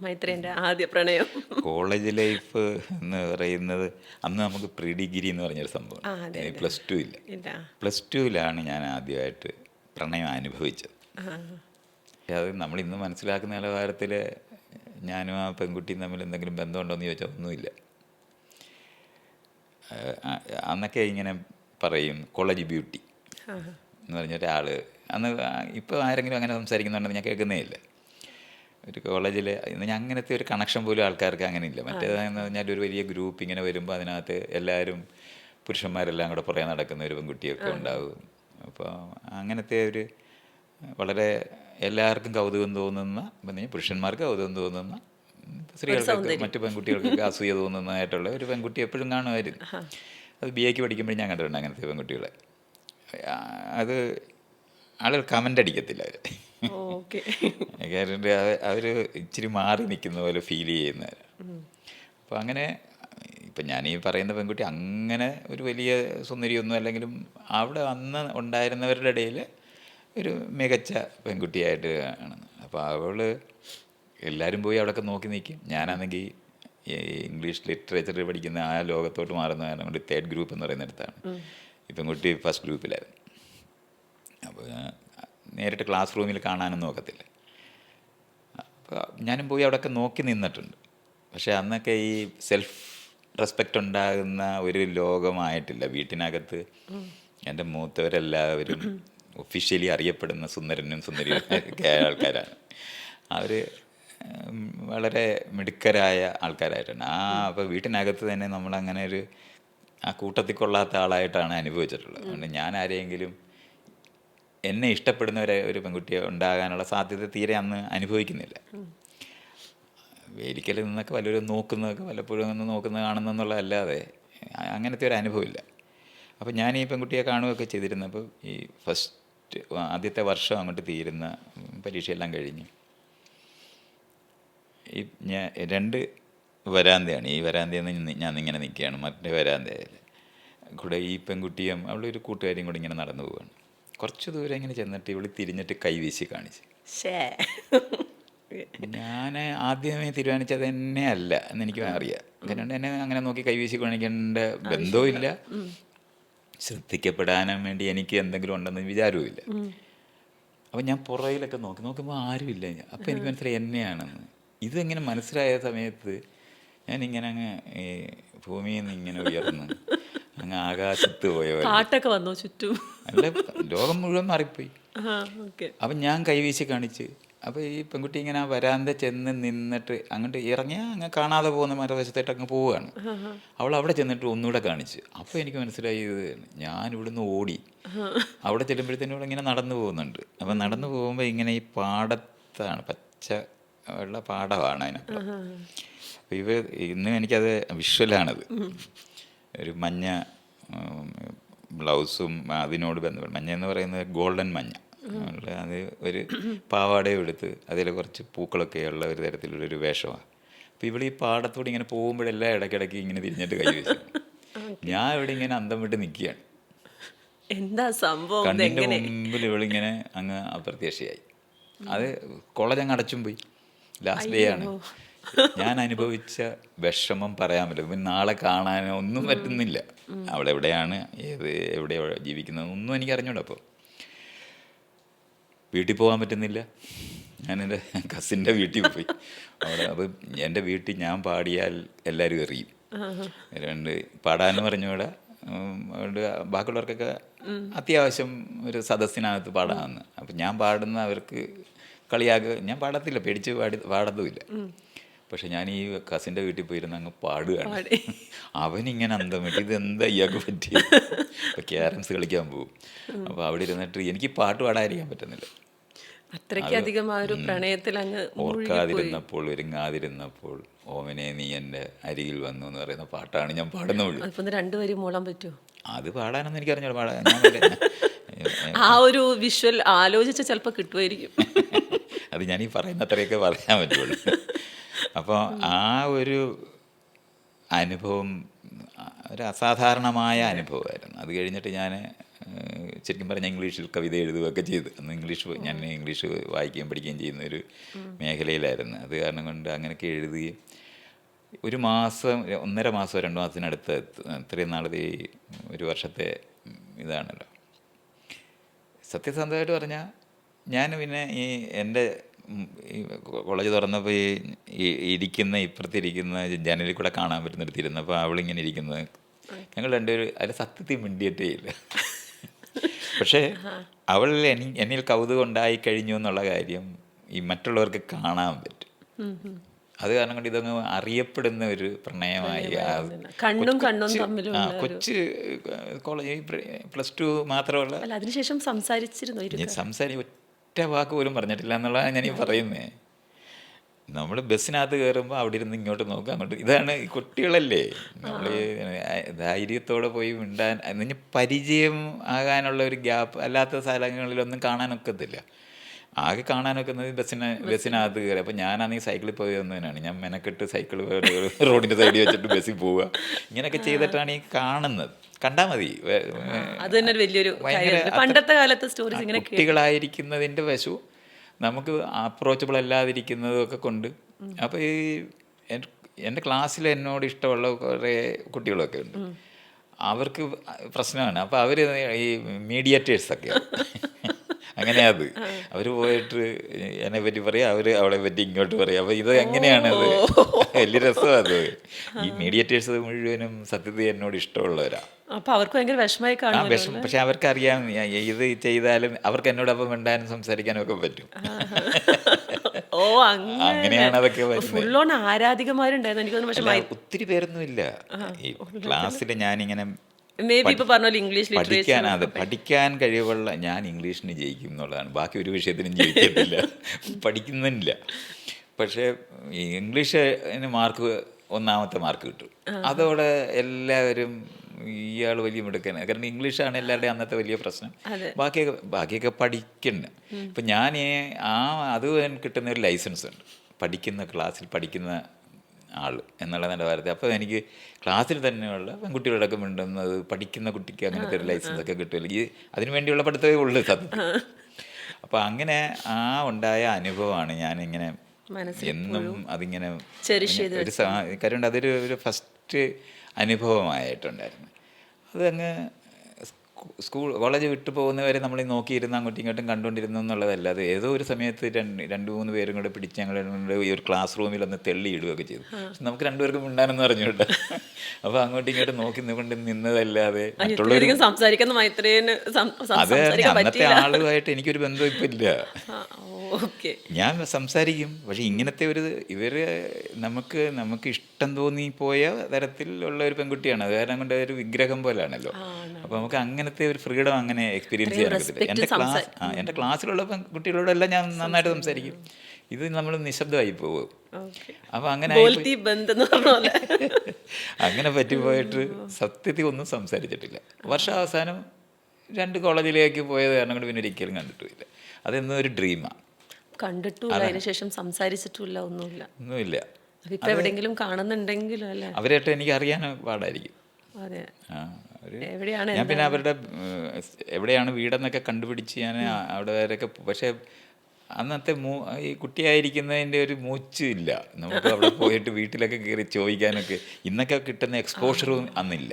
മൈത്രേന്റെ ആദ്യ പ്രണയം. കോളേജ് ലൈഫ് എന്ന് പറയുന്നത് അന്ന് നമുക്ക് പ്രീ ഡിഗ്രി എന്ന് പറഞ്ഞൊരു സംഭവം. പ്ലസ് ടു ഇല്ല. പ്ലസ് ടുവിലാണ് ഞാൻ ആദ്യമായിട്ട് പ്രണയം അനുഭവിച്ചത്. അത് നമ്മൾ ഇന്ന് മനസ്സിലാക്കുന്ന നിലവാരത്തിൽ ഞാനും ആ പെൺകുട്ടിയും തമ്മിൽ എന്തെങ്കിലും ബന്ധമുണ്ടോ എന്ന് ചോദിച്ചാൽ ഒന്നുമില്ല. അന്നൊക്കെ ഇങ്ങനെ പറയും കോളേജ് ബ്യൂട്ടി. എന്ന് പറഞ്ഞ ഒരാൾ അന്ന് ഇപ്പോൾ ആരെങ്കിലും അങ്ങനെ സംസാരിക്കുന്നുണ്ടെന്ന് ഞാൻ കേൾക്കുന്നേ ഇല്ല ഒരു കോളേജിൽ ഇന്ന് അങ്ങനത്തെ ഒരു കണക്ഷൻ പോലും ആൾക്കാർക്ക് അങ്ങനെ ഇല്ല മറ്റേതെന്ന് പറഞ്ഞാൽ ഒരു വലിയ ഗ്രൂപ്പ് ഇങ്ങനെ വരുമ്പോൾ അതിനകത്ത് എല്ലാവരും പുരുഷന്മാരെല്ലാം കൂടെ പുറകെ നടക്കുന്ന ഒരു പെൺകുട്ടിയൊക്കെ ഉണ്ടാവും. അപ്പോൾ അങ്ങനത്തെ ഒരു വളരെ എല്ലാവർക്കും കൗതുകം തോന്നുന്ന പിന്നെ പുരുഷന്മാർക്ക് കൗതുകം തോന്നുന്ന സ്ത്രീകൾക്ക് സ്ത്രീകൾക്കൊക്കെ മറ്റു പെൺകുട്ടികൾക്കൊക്കെ അസൂയ തോന്നുന്നതായിട്ടുള്ള ഒരു പെൺകുട്ടി എപ്പോഴും കാണുമായിരുന്നു. അത് ബി എക്ക് പഠിക്കുമ്പോൾ ഞാൻ കണ്ടിട്ടുണ്ട് അങ്ങനത്തെ പെൺകുട്ടികളെ. അത് ആളുകൾ കമന്റ് അടിക്കത്തില്ല അവർ ഓക്കെ. കാരണം അവർ ഇച്ചിരി മാറി നിൽക്കുന്ന പോലെ ഫീൽ ചെയ്യുന്നവർ അപ്പോൾ അങ്ങനെ ഇപ്പം ഞാൻ ഈ പറയുന്ന പെൺകുട്ടി അങ്ങനെ ഒരു വലിയ സുന്ദരിയൊന്നും അല്ലെങ്കിലും അവിടെ അന്ന് ഉണ്ടായിരുന്നവരുടെ ഇടയിൽ ഒരു മികച്ച പെൺകുട്ടിയായിട്ട് ആണ് അപ്പോൾ അവൾ എല്ലാവരും പോയി അവിടെയൊക്കെ നോക്കി നിൽക്കും ഞാനാണെങ്കിൽ ഈ ഇംഗ്ലീഷ് ലിറ്ററേച്ചർ പഠിക്കുന്ന ആ ലോകത്തോട്ട് മാറുന്ന കാരണം കൊണ്ട് തേർഡ് ഗ്രൂപ്പ് എന്ന് പറയുന്നിടത്താണ് ഈ പെൺകുട്ടി ഫസ്റ്റ് ഗ്രൂപ്പിലായിരുന്നു അപ്പോൾ നേരിട്ട് ക്ലാസ് റൂമിൽ കാണാനൊന്നും നോക്കത്തില്ല അപ്പോൾ ഞാനും പോയി അവിടെയൊക്കെ നോക്കി നിന്നിട്ടുണ്ട്. പക്ഷേ അന്നൊക്കെ ഈ സെൽഫ് റെസ്പെക്റ്റ് ഉണ്ടാകുന്ന ഒരു ലോകമായിട്ടില്ല. വീട്ടിനകത്ത് എന്റെ മൂത്തവരെല്ലാവരും [coughs] ഒഫീഷ്യലി അറിയപ്പെടുന്ന സുന്ദരനും സുന്ദരിയും ഒക്കെ [laughs] ആയ ആൾക്കാരാണ്. അവർ വളരെ മിടുക്കരായ ആൾക്കാരായിട്ടാണ്. ആ അപ്പോൾ വീട്ടിനകത്ത് തന്നെ നമ്മളങ്ങനെ ഒരു ആ കൂട്ടത്തിൽ കൊള്ളാത്ത ആളായിട്ടാണ് അനുഭവിച്ചിട്ടുള്ളത്. അതുകൊണ്ട് ഞാൻ ആരെയെങ്കിലും എന്നെ ഇഷ്ടപ്പെടുന്ന ഒരു ഒരു പെൺകുട്ടിയെ ഉണ്ടാകാനുള്ള സാധ്യത തീരെ അന്ന് അനുഭവിക്കുന്നില്ല. വേലിക്കൽ നിന്നൊക്കെ വല്ലവരും നോക്കുന്നതൊക്കെ വല്ലപ്പോഴും ഒന്ന് നോക്കുന്നത് കാണുന്നെന്നുള്ളതല്ലാതെ അങ്ങനത്തെ ഒരു അനുഭവമില്ല. അപ്പോൾ ഞാൻ ഈ പെൺകുട്ടിയെ കാണുകയൊക്കെ ചെയ്തിരുന്നപ്പോൾ ഈ ഫസ്റ്റ് ആദ്യത്തെ വർഷം അങ്ങോട്ട് തീരുന്ന പരീക്ഷയെല്ലാം കഴിഞ്ഞ്. ഈ ഞാൻ രണ്ട് വരാന്തയാണ്. ഈ വരാന്തയിൽ നിന്ന് ഞാൻ ഇങ്ങനെ നിൽക്കുകയാണ്. മറ്റേ വരാന്തയിൽ. കൂടെ ഈ പെൺകുട്ടിയും അവളുടെ ഒരു കൂട്ടുകാരിയും കൂടെ ഇങ്ങനെ നടന്നു പോവുകയാണ് കുറച്ച് ദൂരം ഇങ്ങനെ ചെന്നിട്ട് ഇവൾ തിരിഞ്ഞിട്ട് കൈവീശി കാണിച്ച്. ഞാൻ ആദ്യമേ തീരുമാനിച്ചത് എന്നെ അല്ല എന്ന് എനിക്ക് അറിയാം. കാരണം എന്നെ അങ്ങനെ നോക്കി കൈവീശി കാണിക്കേണ്ട ബന്ധവുമില്ല. ശ്രദ്ധിക്കപ്പെടാനും വേണ്ടി എനിക്ക് എന്തെങ്കിലും ഉണ്ടെന്ന് വിചാരവുമില്ല. അപ്പം ഞാൻ പുറകിലൊക്കെ നോക്കി നോക്കുമ്പോൾ ആരുമില്ല. അപ്പം എനിക്ക് മനസ്സിലായി എന്നെയാണെന്ന്. ഇതെങ്ങനെ മനസ്സിലായ സമയത്ത് ഞാനിങ്ങനെ അങ്ങ് ഈ ഭൂമിയിൽ നിന്ന് ഇങ്ങനെ ഉയർന്ന് അങ്ങ് ആകാശത്ത് പോയ പോലെ. പാട്ടൊക്കെ വന്നോ ചുറ്റും? അല്ല ലോകം മുഴുവൻ മാറിപ്പോയി. അപ്പം ഞാൻ കൈവീശി കാണിച്ച് അപ്പോൾ ഈ പെൺകുട്ടി ഇങ്ങനെ വരാന്ത ചെന്ന് നിന്നിട്ട് അങ്ങോട്ട് ഇറങ്ങിയാൽ അങ്ങ് കാണാതെ പോകുന്ന മരവശത്തായിട്ട് അങ്ങ് പോവുകയാണ് അവൾ അവിടെ ചെന്നിട്ട് ഒന്നുകൂടെ കാണിച്ച്. അപ്പോൾ എനിക്ക് മനസ്സിലായി ഇത് ഞാൻ ഇവിടുന്ന് ഓടി. അവിടെ ചെല്ലുമ്പോഴത്തേനും ഇവിടെ ഇങ്ങനെ നടന്നു പോകുന്നുണ്ട്. അപ്പം നടന്നു പോകുമ്പോൾ ഇങ്ങനെ ഈ പാടത്താണ് പച്ച ഉള്ള പാടമാണ് അതിനപ്പുറം. അപ്പോൾ ഇവ ഇന്നും എനിക്കത് വിഷ്വലാണത്. ഒരു മഞ്ഞ ബ്ലൗസും അതിനോട് ബന്ധപ്പെട്ട് മഞ്ഞ എന്ന് പറയുന്നത് ഗോൾഡൻ മഞ്ഞ. അത് ഒരു പാവാടയും എടുത്ത് അതിൽ കുറച്ച് പൂക്കളൊക്കെ ഉള്ള ഒരു തരത്തിലുള്ളൊരു വേഷമാണ്. അപ്പോൾ ഇവിടെ ഈ പാടത്തോടെ ഇങ്ങനെ പോകുമ്പോഴെല്ലാം ഇടയ്ക്കിടയ്ക്ക് ഇങ്ങനെ തിരിഞ്ഞിട്ട് കൈ വെച്ചു ഞാൻ ഇവിടെ ഇങ്ങനെ അന്തം വിട്ട് നിൽക്കുകയാണ്. എന്താ സംഭവം കണ്ണിന്റെ മുമ്പിൽ ഇവളിങ്ങനെ അങ്ങ് അപ്രത്യക്ഷയായി. അത് കോളേജ് അടച്ചും പോയി. ലാസ്റ്റ് ഡേ ആണ്. ഞാൻ അനുഭവിച്ച വിഷമം പറയാൻ പറ്റും പിന്നെ നാളെ കാണാനോ ഒന്നും പറ്റുന്നില്ല. അവിടെ എവിടെയാണ് ഏത് എവിടെയാണ് ജീവിക്കുന്നത് ഒന്നും എനിക്ക് അറിഞ്ഞൂടാ അപ്പോൾ വീട്ടിൽ പോകാൻ പറ്റുന്നില്ല. ഞാൻ എന്റെ കസിന്റെ വീട്ടിൽ പോയി. അവിടെ അപ്പം എന്റെ വീട്ടിൽ ഞാൻ പാടിയാൽ എല്ലാവരും എറിയും. രണ്ട് പാടാനും പറഞ്ഞുകൂടാ അതുകൊണ്ട് ബാക്കിയുള്ളവർക്കൊക്കെ അത്യാവശ്യം ഒരു സദസ്സിനകത്ത് പാടാമെന്ന്. അപ്പം ഞാൻ പാടുന്ന അവർക്ക് കളിയാക്കുക ഞാൻ പാടത്തില്ല പേടിച്ച് പാടി പാടത്തുമില്ല. പക്ഷെ ഞാൻ ഈ കസിന്റെ വീട്ടിൽ പോയിരുന്ന അങ്ങ് പാടുകയാണ്. പാടി. അവനിങ്ങനെ അന്തം വിട്ട് ഇത് എന്താ ഇയാൾക്ക് പറ്റി? അപ്പോൾ ക്യാരംസ് കളിക്കാൻ പോകും അപ്പോൾ അവിടെ ഇരുന്നിട്ട് എനിക്ക് പാട്ട് പാടാതിരിക്കാൻ പറ്റുന്നില്ല. അത്രയ്ക്കധികം ആ ഒരു പ്രണയത്തിൽ അങ്ങ് ഓർക്കാതിരുന്നപ്പോൾ ഒരുങ്ങാതിരുന്നപ്പോൾ ഓമനെ നീ എന്റെ അരികിൽ വന്നു എന്ന് പറയുന്ന പാട്ടാണ് ഞാൻ പാടുന്നുള്ളൂ. അപ്പം രണ്ട് രണ്ടുപേരും മൂളാൻ പറ്റുമോ അത് പാടാനൊന്നും എനിക്കറിഞ്ഞോളൂ പാടാൻ. ഞാൻ വല്ല- ആ ഒരു വിഷ്വൽ ആലോചിച്ച് ചിലപ്പോൾ കിട്ടുമായിരിക്കും. അത് ഞാൻ ഈ പറയുന്ന അത്രയൊക്കെ പറയാൻ പറ്റുള്ളൂ. അപ്പോൾ ആ ഒരു അനുഭവം ഒരു അസാധാരണമായ അനുഭവമായിരുന്നു. അത് കഴിഞ്ഞിട്ട് ഞാൻ ശരിക്കും പറഞ്ഞാൽ ഇംഗ്ലീഷിൽ കവിത എഴുതുകയൊക്കെ ചെയ്ത്. അന്ന് ഇംഗ്ലീഷ് ഞാൻ ഇംഗ്ലീഷ് വായിക്കുകയും പഠിക്കുകയും ചെയ്യുന്ന ഒരു മേഖലയിലായിരുന്നു. അത് കാരണം കൊണ്ട് അങ്ങനെയൊക്കെ എഴുതുകയും ഒരു മാസം ഒന്നര മാസം രണ്ട് മാസത്തിനടുത്ത് ഇത്രയും നാളത്തെ ഈ ഒരു വർഷത്തെ ഇതാണല്ലോ. സത്യസന്ധമായിട്ട് പറഞ്ഞാൽ ഞാൻ പിന്നെ ഈ എന്റെ കോളേജ് തുറന്നപ്പോൾ ഈ ഇരിക്കുന്ന ഇപ്പുറത്തിരിക്കുന്ന ജനലിൽ കൂടെ കാണാൻ പറ്റുന്നിടത്തിരുന്നപ്പോൾ അവളിങ്ങനെ ഇരിക്കുന്നത്. ഞങ്ങൾ രണ്ടുപേരും അതിൽ സത്യത്തിൽ മിണ്ടിയിട്ടേ ഇല്ല. പക്ഷേ അവൾ എനി എന്നിൽ കൗതുകം ഉണ്ടായി കഴിഞ്ഞു എന്നുള്ള കാര്യം ഈ മറ്റുള്ളവർക്ക് കാണാൻ പറ്റും. അത് കാരണം കൊണ്ട് ഇതങ്ങ് അറിയപ്പെടുന്ന ഒരു പ്രണയമായി കണ്ണും കൊച്ച് കണ്ണും കൊച്ച് കോളേജ് പ്ലസ് ടു മാത്രമല്ല അതിനുശേഷം സംസാരിച്ചിരുന്നു സംസാരി ഒറ്റ വാക്ക് പോലും പറഞ്ഞിട്ടില്ല എന്നുള്ളതാണ് ഞാൻ ഈ പറയുന്നത് നമ്മൾ ബസ്സിനകത്ത് കയറുമ്പോൾ അവിടെ ഇരുന്ന് ഇങ്ങോട്ട് നോക്കുക അങ്ങോട്ട്. ഇതാണ് കുട്ടികളല്ലേ. നമ്മൾ ധൈര്യത്തോടെ പോയി മിണ്ടാൻ അതിന് പരിചയം ആകാനുള്ള ഒരു ഗ്യാപ്പ് അല്ലാത്ത സ്ഥലങ്ങളിലൊന്നും കാണാനൊക്കത്തില്ല. ആകെ കാണാനൊക്കെ ബസ്സിന് ബസ്സിനകത്ത് കയറി. അപ്പോൾ ഞാനാണെങ്കിൽ സൈക്കിളിൽ പോയി വന്നതിനാണ്. ഞാൻ മെനക്കെട്ട് സൈക്കിൾ റോഡിന്റെ സൈഡിൽ വെച്ചിട്ട് ബസ്സിൽ പോവുക. ഇങ്ങനെയൊക്കെ ചെയ്തിട്ടാണ് ഈ കാണുന്നത്. കണ്ടാൽ മതി. അത് തന്നെ വലിയൊരു പണ്ടത്തെ കാലത്തെ സ്റ്റോറീസ് ഇങ്ങനെ കേട്ട് കുട്ടികളായിരിക്കുന്നതിന്റെ വശു നമുക്ക് അപ്രോച്ചബിൾ അല്ലാതിരിക്കുന്നതും ഒക്കെ കൊണ്ട്. അപ്പോൾ ഈ എൻ- എന്റെ ക്ലാസ്സിൽ എന്നോട് ഇഷ്ടമുള്ള കുറേ കുട്ടികളൊക്കെ ഉണ്ട്. അവർക്ക് പ്രശ്നമാണ്. അപ്പോൾ അവർ ഈ മീഡിയേറ്റേഴ്സൊക്കെ [laughs] അങ്ങനെ അത്. അവർ പോയിട്ട് എന്നെ പറ്റി പറയാ അവർ അവളെ പറ്റി ഇങ്ങോട്ട് പറയാ. അപ്പൊ ഇത് എങ്ങനെയാണ് അത്? [laughs] വലിയ രസമാണ് അത്. ഈ മീഡിയേറ്റേഴ്സ് മുഴുവനും സത്യത്തിൽ എന്നോട് ഇഷ്ടമുള്ളവരാ. അപ്പൊ അവർക്ക് ഭയങ്കര വിഷമമായി കാണാം വിഷമം. പക്ഷെ അവർക്ക് അറിയാം ഇത് ചെയ്താലും അവർക്ക് എന്നോടൊപ്പം മിണ്ടാനും സംസാരിക്കാനും ഒക്കെ പറ്റും. ഓ അങ്ങനെ. അങ്ങനെയാണ് അതൊക്കെ ഫുൾ ഓൺ ആരാധികമാരുണ്ടായിരുന്നു എനിക്ക് തോന്നുന്നു പക്ഷെ അല്ല, ഒത്തിരി പേരൊന്നും ഇല്ല ഈ ക്ലാസ്സിൽ ഞാനിങ്ങനെ മേ ബി ഇപ്പൊ പറഞ്ഞ പോലെ ഇംഗ്ലീഷ് പഠിക്കാൻ അത് പഠിക്കാൻ കഴിവുള്ള ഞാൻ ഇംഗ്ലീഷിന് ജയിക്കും എന്നുള്ളതാണ്. ബാക്കി ഒരു വിഷയത്തിനും ജയിക്കത്തില്ല. [laughs] പഠിക്കുന്നില്ല. പക്ഷേ ഇംഗ്ലീഷിന് മാർക്ക് ഒന്നാമത്തെ മാർക്ക് കിട്ടും. അതോടെ എല്ലാവരും ഇയാൾ വലിയ മിടുക്കനാണ് കാരണം ഇംഗ്ലീഷാണ് എല്ലാവരുടെയും അന്നത്തെ വലിയ പ്രശ്നം. ബാക്കിയൊക്കെ ബാക്കിയൊക്കെ പഠിക്കണ്ട ഇപ്പം ഞാൻ ആ അത് കിട്ടുന്ന ഒരു ലൈസൻസ് ഉണ്ട് പഠിക്കുന്ന ക്ലാസ്സിൽ പഠിക്കുന്ന ആൾ എന്നുള്ള നിലവാരത്തിൽ. അപ്പോൾ എനിക്ക് ക്ലാസ്സിൽ തന്നെയുള്ള പെൺകുട്ടികളൊക്കെ മിണ്ടുന്നത് പഠിക്കുന്ന കുട്ടിക്ക് അങ്ങനത്തെ ഒരു ലൈസൻസ് ഒക്കെ കിട്ടുമല്ലോ ഈ അതിനു വേണ്ടിയുള്ള പഠിത്തമേ ഉള്ളൂ സത്യം. അപ്പോൾ അങ്ങനെ ആ ഉണ്ടായ അനുഭവമാണ് ഞാനിങ്ങനെ എന്നും അതിങ്ങനെ ഒരു കാര്യം അതൊരു ഒരു ഫസ്റ്റ് അനുഭവമായിട്ടുണ്ടായിരുന്നു. അതങ്ങ് സ്കൂൾ കോളേജ് വിട്ടു പോകുന്നവരെ നമ്മൾ നോക്കിയിരുന്ന് അങ്ങോട്ടും ഇങ്ങോട്ടും കണ്ടുകൊണ്ടിരുന്നു എന്നുള്ളതല്ല. അത് ഏതോ ഒരു സമയത്ത് രണ്ട് രണ്ട് മൂന്ന് പേരും കൂടെ പിടിച്ച് ഞങ്ങൾ ഈ ഒരു ക്ലാസ് റൂമിൽ ഒന്ന് തെള്ളിയിടുകയൊക്കെ ചെയ്തു. പക്ഷെ നമുക്ക് രണ്ടുപേർക്കും ഉണ്ടാനെന്ന് പറഞ്ഞുകൊണ്ട് [laughs] അപ്പോൾ അങ്ങോട്ടും ഇങ്ങോട്ടും നോക്കി നിന്നുകൊണ്ട് നിന്നതല്ലാതെ മറ്റുള്ളവർ സംസാരിക്കുന്ന മൈത്രേന് അത് അന്നത്തെ ആളുമായിട്ട് എനിക്കൊരു ബന്ധം ഇപ്പം ഇല്ല. ഞാൻ സംസാരിക്കും. പക്ഷെ ഇങ്ങനത്തെ ഒരു ഇവർ നമുക്ക് നമുക്ക് ഇഷ്ടം തോന്നി പോയ തരത്തിലുള്ള ഒരു പെൺകുട്ടിയാണ്. അത് കാരണം കൊണ്ട് ഒരു വിഗ്രഹം പോലാണല്ലോ. അപ്പൊ നമുക്ക് അങ്ങനത്തെ ഒരു ഫ്രീഡം അങ്ങനെ എക്സ്പീരിയൻസ് ചെയ്യാൻ പറ്റത്തില്ല എന്റെ ക്ലാസ് ആ എന്റെ ക്ലാസ്സിലുള്ള കുട്ടികളോടെല്ലാം ഞാൻ നന്നായിട്ട് സംസാരിക്കും. ഇത് നമ്മൾ നിശബ്ദമായി പോകും. അപ്പൊ അങ്ങനെ [laughs] അങ്ങനെ പറ്റിപ്പോയിട്ട് സത്യത്തിൽ ഒന്നും സംസാരിച്ചിട്ടില്ല. വർഷാവസാനം രണ്ട് കോളേജിലേക്ക് പോയത് കാരണം കൊണ്ട് പിന്നെ ഒരിക്കലും കണ്ടിട്ടില്ല അതെന്നും ഒരു ഡ്രീമാണ് അതിനുശേഷം സംസാരിച്ചിട്ടില്ല ഒന്നുമില്ല. ഒന്നുമില്ല. ഇപ്പൊ എവിടെയെങ്കിലും കാണുന്നുണ്ടെങ്കിലും അല്ലേ? അവരായിട്ട് എനിക്ക് അറിയാൻ പാടായിരിക്കും. അതെ. ഞാൻ പിന്നെ അവരുടെ എവിടെയാണ് വീടെന്നൊക്കെ കണ്ടുപിടിച്ച് ഞാൻ അവിടെ വരെയൊക്കെ പക്ഷെ പക്ഷേ അന്നത്തെ മൂ ഈ കുട്ടിയായിരിക്കുന്നതിന്റെ ഒരു മൂച്ച് ഇല്ല. നമുക്ക് അവിടെ പോയിട്ട് വീട്ടിലൊക്കെ കയറി ചോദിക്കാനൊക്കെ ഇന്നൊക്കെ കിട്ടുന്ന എക്സ്പോഷറും അന്നില്ല.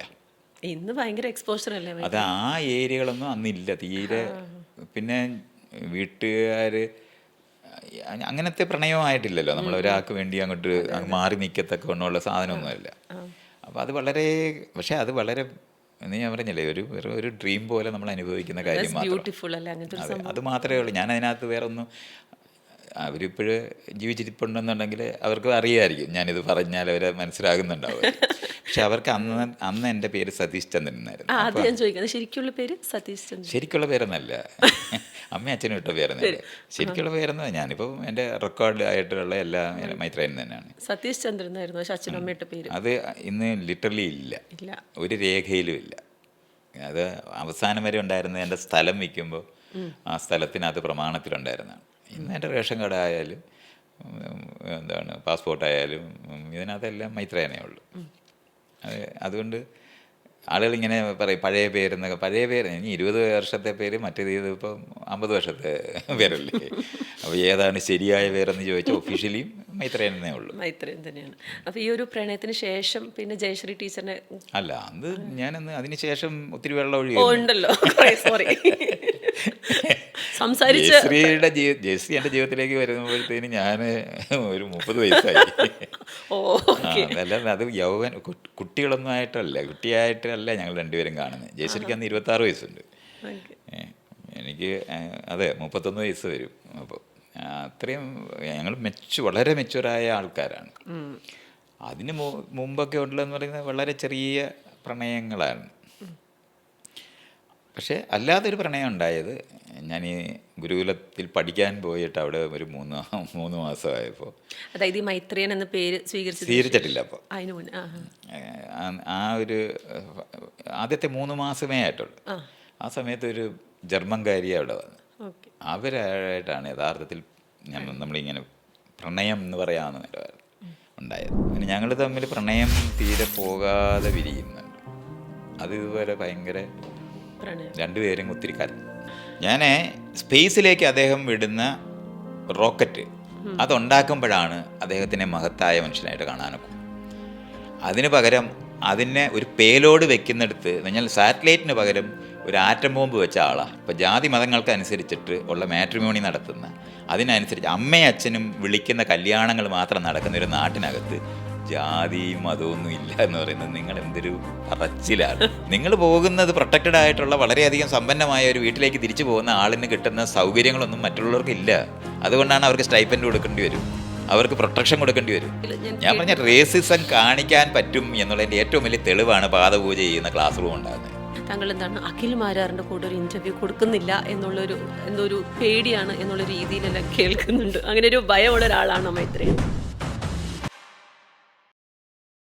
ഇന്ന് ഭയങ്കര എക്സ്പോഷർ അല്ലേ അത് ആ ഏരിയകളൊന്നും അന്നില്ല. തീരെ പിന്നെ വീട്ടുകാർ അങ്ങനത്തെ പ്രണയമായിട്ടില്ലല്ലോ നമ്മൾ ഒരാൾക്ക് വേണ്ടി അങ്ങോട്ട് മാറി നിൽക്കത്തക്ക കൊണ്ടുള്ള സാധനമൊന്നുമല്ല. അപ്പോൾ അത് വളരെ പക്ഷേ അത് വളരെ എന്ന് ഞാൻ പറഞ്ഞില്ലേ ഒരു വെറും ഒരു ഡ്രീം പോലെ നമ്മൾ അനുഭവിക്കുന്ന കാര്യം മാത്രം. അത് മാത്രമേ ഉള്ളൂ. ഞാൻ അതിനകത്ത് വേറെ ഒന്നും അവരിപ്പോഴ് ജീവിച്ചിരിപ്പുണ്ടെന്നുണ്ടെങ്കിൽ അവർക്ക് അറിയാമായിരിക്കും ഞാനിത് പറഞ്ഞാൽ അവരെ മനസ്സിലാകുന്നുണ്ടാവും. പക്ഷെ അവർക്ക് അന്ന് അന്ന് എന്റെ പേര് സതീഷ് ചന്ദ്രൻ എന്നായിരുന്നു ഞാൻ ചോദിക്കുന്നത്. ശരിക്കുള്ള പേര് സതീഷ് ചന്ദ്രൻ. ശരിക്കുള്ള പേരൊന്നല്ല. അമ്മ അച്ഛനും ഇട്ട പേരെന്നല്ല. ശരിക്കുള്ള പേരെന്ന് ഞാനിപ്പോൾ എന്റെ റെക്കോർഡ് ആയിട്ടുള്ള എല്ലാ മൈത്രേയൻ തന്നെയാണ്. സതീഷ് ചന്ദ്രൻ എന്നായിരുന്നു പക്ഷെ അച്ഛനും അമ്മയുടെ പേര്. അത് ഇന്ന് ലിറ്ററലി ഇല്ല. ഇല്ല. ഒരു രേഖയിലും ഇല്ല. അത് അവസാനം വരെ ഉണ്ടായിരുന്നത് എന്റെ സ്ഥലം വിൽക്കുമ്പോൾ ആ സ്ഥലത്തിനകത്ത് പ്രമാണത്തിലുണ്ടായിരുന്നതാണ്. ഇന്ന് എന്റെ റേഷൻ കാർഡ് ആയാലും എന്താണ് പാസ്പോർട്ടായാലും ഇതിനകത്തെല്ലാം മൈത്രേനേ ഉള്ളൂ. അത് അതുകൊണ്ട് ആളുകൾ ഇങ്ങനെ പറയും പഴയ പേരെന്നൊക്കെ. പഴയ പേര് ഇനി ഇരുപത് വർഷത്തെ പേര് മറ്റേത് ഇപ്പം അമ്പത് വർഷത്തെ പേരല്ലേ? അപ്പോൾ ഏതാണ് ശരിയായ പേരെന്ന് ചോദിച്ചാൽ ഒഫീഷ്യലിയും തന്നെ ഉള്ളൂ. മൈത്രേൻ തന്നെയാണ്. അപ്പോൾ ഈ ഒരു പ്രണയത്തിന് ശേഷം പിന്നെ ജയശ്രീ ടീച്ചറിനെ അല്ല അത് ഞാനന്ന് അതിന് ശേഷം ഒത്തിരി വെള്ളം ഒഴിയുണ്ടല്ലോ ഉണ്ടല്ലോ. സോറി [laughs] സംസാരിച്ച് ജയശ്രീയുടെ ജയശ്രീ എന്റെ ജീവിതത്തിലേക്ക് വരുമ്പോഴത്തേന് ഞാൻ ഒരു മുപ്പത് വയസ്സായി. അതല്ല അത് യൗവൻ കുട്ടികളൊന്നും ആയിട്ടല്ല കുട്ടിയായിട്ടല്ല ഞങ്ങൾ രണ്ടുപേരും കാണുന്നത്. ജയശ്രീക്ക് അന്ന് ഇരുപത്തി ആറ് വയസ്സുണ്ട് എനിക്ക് അതെ മുപ്പത്തൊന്ന് വയസ്സ് വരും. അപ്പോൾ അത്രയും ഞങ്ങൾ മെച്ചു വളരെ മെച്ചുവറായ ആൾക്കാരാണ്. അതിന് മുമ്പൊക്കെ ഉള്ളതെന്ന് പറയുന്നത് വളരെ ചെറിയ പ്രണയങ്ങളാണ്. പക്ഷേ അല്ലാതൊരു പ്രണയം ഉണ്ടായത് ഞാൻ ഈ ഗുരുകുലത്തിൽ പഠിക്കാൻ പോയിട്ട് അവിടെ ഒരു മൂന്ന് [laughs] മൂന്ന് മാസമായപ്പോൾ. അതായത് ഈ മൈത്രേയൻ എന്ന പേര് സ്വീകരിച്ചു സ്വീകരിച്ചിട്ടില്ല അപ്പോൾ. ആ ഒരു ആദ്യത്തെ മൂന്ന് മാസമേ ആയിട്ടുള്ളൂ. ആ. സമയത്ത് ഒരു ജർമ്മൻകാരി അവിടെ വന്നു. അവരായിട്ടാണ് യഥാർത്ഥത്തിൽ ഞാൻ നമ്മളിങ്ങനെ പ്രണയം എന്ന് പറയാവുന്ന ഉണ്ടായത്. പിന്നെ ഞങ്ങൾ തമ്മിൽ പ്രണയം തീരെ പോകാതെ വിരിയുന്നുണ്ട്. അത് ഇതുപോലെ ഭയങ്കര രണ്ടുപേരും ഒത്തിരി കാര്യം ഞാൻ സ്പേസിലേക്ക് അദ്ദേഹം വിടുന്ന റോക്കറ്റ് അതുണ്ടാക്കുമ്പോഴാണ് അദ്ദേഹത്തിനെ മഹത്തായ മനുഷ്യനായിട്ട് കാണാനൊക്കെ അതിന് പകരം അതിനെ ഒരു പേലോഡ് വെക്കുന്നിടത്ത് എന്നാൽ സാറ്റലൈറ്റിന് പകരം ഒരു ആറ്റം ബോംബ് വെച്ച ആളാണ് ഇപ്പോൾ ജാതി മതങ്ങൾക്ക് അനുസരിച്ചിട്ട് ഉള്ള മാട്രിമോണി നടത്തുന്ന അതിനനുസരിച്ച് അമ്മയും അച്ഛനും വിളിക്കുന്ന കല്യാണങ്ങൾ മാത്രം നടക്കുന്ന ഒരു നാട്ടിനകത്ത് ജാതിയും മതമൊന്നും ഇല്ല എന്ന് പറയുന്നത് നിങ്ങൾ എന്തൊരു പറച്ചിലാണ്. നിങ്ങൾ പോകുന്നത് പ്രൊട്ടക്റ്റഡ് ആയിട്ടുള്ള വളരെയധികം സമ്പന്നമായ ഒരു വീട്ടിലേക്ക് തിരിച്ചു പോകുന്ന ആളിന് കിട്ടുന്ന സൗകര്യങ്ങളൊന്നും മറ്റുള്ളവർക്ക് ഇല്ല. അതുകൊണ്ടാണ് അവർക്ക് സ്റ്റൈപ്പൻഡ് കൊടുക്കേണ്ടി വരും. അവർക്ക് പ്രൊട്ടക്ഷൻ കൊടുക്കേണ്ടി വരും. ഞാൻ പറഞ്ഞ റേസിസം കാണിക്കാൻ പറ്റും എന്നുള്ളതിന്റെ ഏറ്റവും വലിയ തെളിവാണ് പാദപൂജ ചെയ്യുന്ന ക്ലാസ് റൂം ഉണ്ടാകുന്നത്. താങ്കൾ എന്താണ് അഖിൽ മാരാറിന്റെ കൂടെ ഒരു ഇന്റർവ്യൂ കൊടുക്കുന്നില്ല എന്നുള്ളൊരു എന്തോ ഒരു പേടിയാണ് എന്നുള്ള രീതിയിലെല്ലാം കേൾക്കുന്നുണ്ട്. അങ്ങനെ ഒരു ഭയമുള്ള ഒരാളാണോ മൈത്രേയൻ